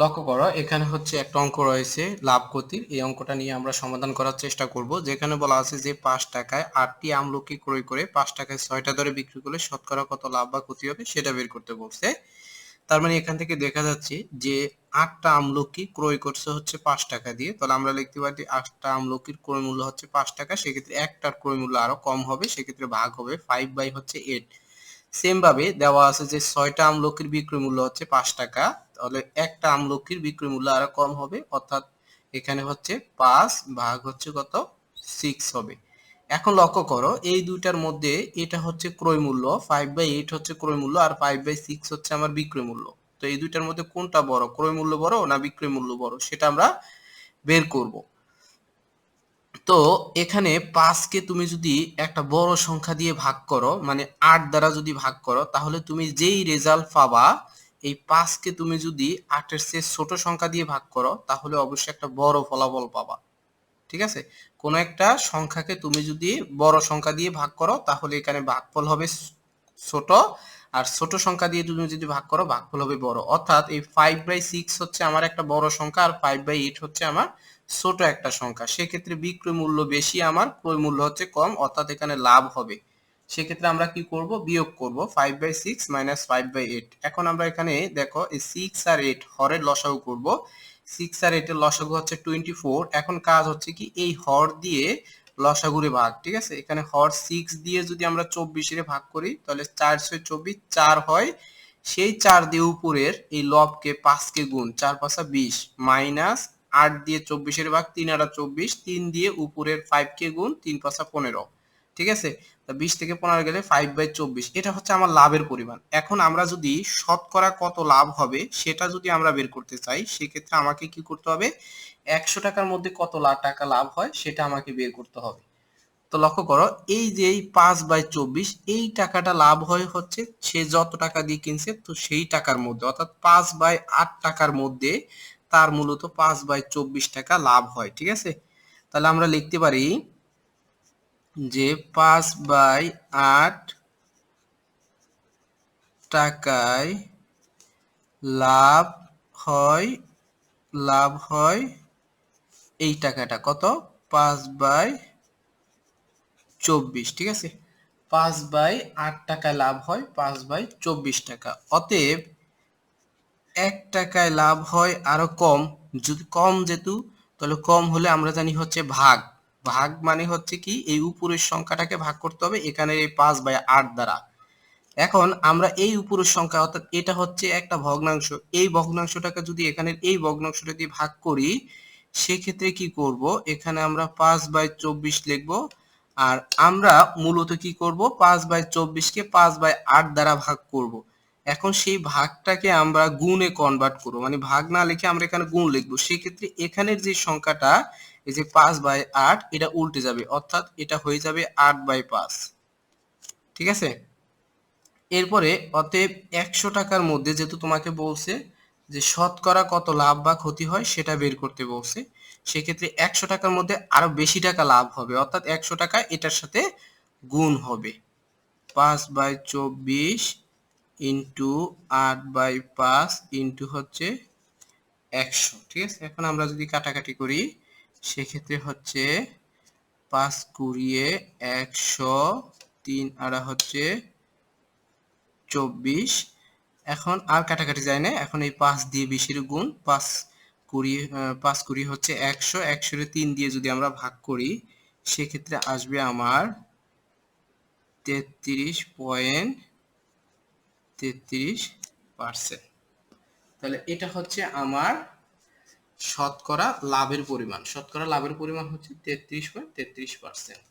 লক্ষ্য করো, এখানে হচ্ছে একটা অঙ্ক রয়েছে, লাভ ক্ষতির এই অঙ্কটা নিয়ে আমরা সমাধান করার চেষ্টা করব। যেখানে বলা আছে যে পাঁচ টাকায় আটটি আমলকি ক্রয় করে পাঁচ টাকায় ছয়টা দরে বিক্রি করলে শতকরা কত লাভ বা ক্ষতি হবে সেটা বের করতে বলছে। তার মানে এখান থেকে দেখা যাচ্ছে যে আটটা আমলকি ক্রয় করছে হচ্ছে পাঁচ টাকা দিয়ে। তাহলে আমরা লিখতে পারি আটটা আমলকির ক্রয় মূল্য হচ্ছে পাঁচ টাকা, সেক্ষেত্রে একটার ক্রয় মূল্য আরও কম হবে, সেক্ষেত্রে ভাগ হবে ফাইভ বাই হচ্ছে এইট সেম ভাবে দেওয়া আছে যে ছয়টা আমলকির বিক্রয় মূল্য হচ্ছে পাঁচ টাকা। তাহলে একটা আমলকির বিক্রয় মূল্য আরও কম হবে, অর্থাৎ এখানে হচ্ছে পাঁচ ভাগ হচ্ছে কত? সিক্স হবে। এখন লক্ষ্য করো, এই দুইটার মধ্যে এটা হচ্ছে ক্রয় মূল্য ফাইভ বাই এইট হচ্ছে ক্রয় মূল্য আর ফাইভ বাই সিক্স হচ্ছে আমার বিক্রয় মূল্য। তো এই দুইটার মধ্যে কোনটা বড়, ক্রয় মূল্য বড় না বিক্রয় মূল্য বড়, সেটা আমরা বের করব। তো এখানে পাঁচকে তুমি যদি একটা বড় সংখ্যা দিয়ে ভাগ করো মানে আট দ্বারা যদি ভাগ করো, তাহলে তুমি যেই রেজাল্ট পাবা এই পাঁচকে তুমি যদি আটের চেয়ে ছোট সংখ্যা দিয়ে ভাগ করো, তাহলে অবশ্যই একটা বড় ফলাফল পাবা। ঠিক আছে? কোন একটা সংখ্যাকে তুমি যদি বড় সংখ্যা দিয়ে ভাগ করো, তাহলে এখানে ভাগফল হবে ছোট, আর ছোট সংখ্যা দিয়ে তুমি যদি ভাগ করো, ভাগফল হবে বড়। অর্থাৎ এই ফাইভ বাই সিক্স হচ্ছে আমার একটা বড় সংখ্যা, আর ফাইভ বাই এইট হচ্ছে আমার ছোট একটা সংখ্যা। সেক্ষেত্রে বিক্রয় মূল্য বেশি, আমার ক্রয় মূল্য হচ্ছে কম, অর্থাৎ এখানে লাভ হবে। সেক্ষেত্রে আমরা কি করব? বিয়োগ করব। Five by six minus five by eight এখন আমরা এখানে দেখো, এই সিক্স আর এইট হরের লসাগু করব। সিক্স আর এইটের লসাগু হচ্ছে টোয়েন্টি ফোর এখন কাজ হচ্ছে কি, এই হর দিয়ে লসাগুরে ভাগ, ঠিক আছে? এখানে হর সিক্স দিয়ে যদি আমরা চব্বিশের ভাগ করি, তাহলে চার ছয় চব্বিশ, চার হয়। সেই চার দিয়ে উপরের এই লবকে পাঁচকে গুণ, চার পাঁচা বিশ মাইনাস আট দিয়ে চব্বিশের ভাগ, তিন আটা চব্বিশ, তিন দিয়ে উপরের ফাইভ কে গুণ, তিন পাঁচা পনেরো। ঠিক আছে? বিশ থেকে পনেরো গেলে ফাইভ বাই চব্বিশ। এটা হচ্ছে আমার লাভের পরিমাণ। এখন আমরা যদি শতকরা কত লাভ হবে সেটা যদি আমরা বের করতে চাই, সেক্ষেত্রে আমাকে কি করতে হবে? একশো টাকার মধ্যে কত লাখ টাকা লাভ হয় সেটা আমাকে বের করতে হবে। তো লক্ষ্য করো, এই যে এই পাঁচ বাই চব্বিশ, এই টাকাটা লাভ হয় হচ্ছে সে যত টাকা দিয়ে কিনছে, তো সেই টাকার মধ্যে, অর্থাৎ পাঁচ বাই আট টাকার মধ্যে তার মূলত পাঁচ বাই চব্বিশ টাকা লাভ হয়, ঠিক আছে? তাহলে আমরা লিখতে পারি যে পাঁচ বাই আট টাকায় লাভ হয় লাভ হয় এই টাকাটা। কত? পাঁচ বাই চব্বিশ, ঠিক আছে? পাঁচ বাই আট টাকা লাভ হয়, পাঁচ বাই চব্বিশ টাকা। অতএব এক টাকায় লাভ হয় আরও কম। যদি কম যেহেতু, তাহলে কম হলে আমরা জানি হচ্ছে ভাগ। ভাগ মানে হচ্ছে কি, এই উপরের সংখ্যাটাকে ভাগ করতে হবে এখানে এই পাঁচ বাই আট দ্বারা। এখন আমরা এই উপরের সংখ্যা, অর্থাৎ এটা হচ্ছে একটা ভগ্নাংশ, এই ভগ্নাংশটাকে যদি এখানে এই ভগ্নাংশটা দিয়ে ভাগ করি, সেক্ষেত্রে কি করব? এখানে আমরা পাঁচ বাই চব্বিশ লিখব, আর আমরা মূলত কি করব? পাঁচ বাই চব্বিশকে পাঁচ বাই আট দ্বারা ভাগ করব। এখন সেই ভাগটাকে আমরা গুণে কনভার্ট করব। মানে ভাগ না লিখে আমরা এখানে গুণ লিখব। সেক্ষেত্রে এখানের যে সংখ্যাটা, এই যে পাঁচ বাই আট, এটা উল্টে যাবে। অর্থাৎ এটা হয়ে যাবে আট বাই পাঁচ। ঠিক আছে? এরপরে অতএব একশো টাকার মধ্যে যেহেতু তোমাকে বলছে যে শতকরা কত লাভ বা ক্ষতি হয়, সেটা বের করতে বলছে। সেক্ষেত্রে একশো টাকার মধ্যে আরও বেশি টাকা লাভ হবে। অর্থাৎ একশো টাকা এটার সাথে গুণ হবে। পাঁচ বাই চব্বিশ ইন্টু আট বাই পাঁচ ইন্টু হচ্ছে একশো, ঠিক আছে? এখন আমরা যদি কাটাকাটি করি, সেক্ষেত্রে হচ্ছে পাঁচ কুড়িয়ে একশো তিন আড়া হচ্ছে চব্বিশ। এখন আর কাটাকাটি যায় না, এখন এই পাঁচ দিয়ে বিশের গুণ, পাঁচ কুড়ি পাঁচ কুড়ি হচ্ছে একশো একশো তিন দিয়ে যদি আমরা ভাগ করি, সেক্ষেত্রে আসবে আমার তেত্রিশ পয়েন্ট তেত্রিশ পার্সেন্ট তাহলে এটা হচ্ছে আমার শতকরা লাভের পরিমাণ। শতকরা লাভের পরিমাণ হচ্ছে তেত্রিশ পয়েন্ট তেত্রিশ পার্সেন্ট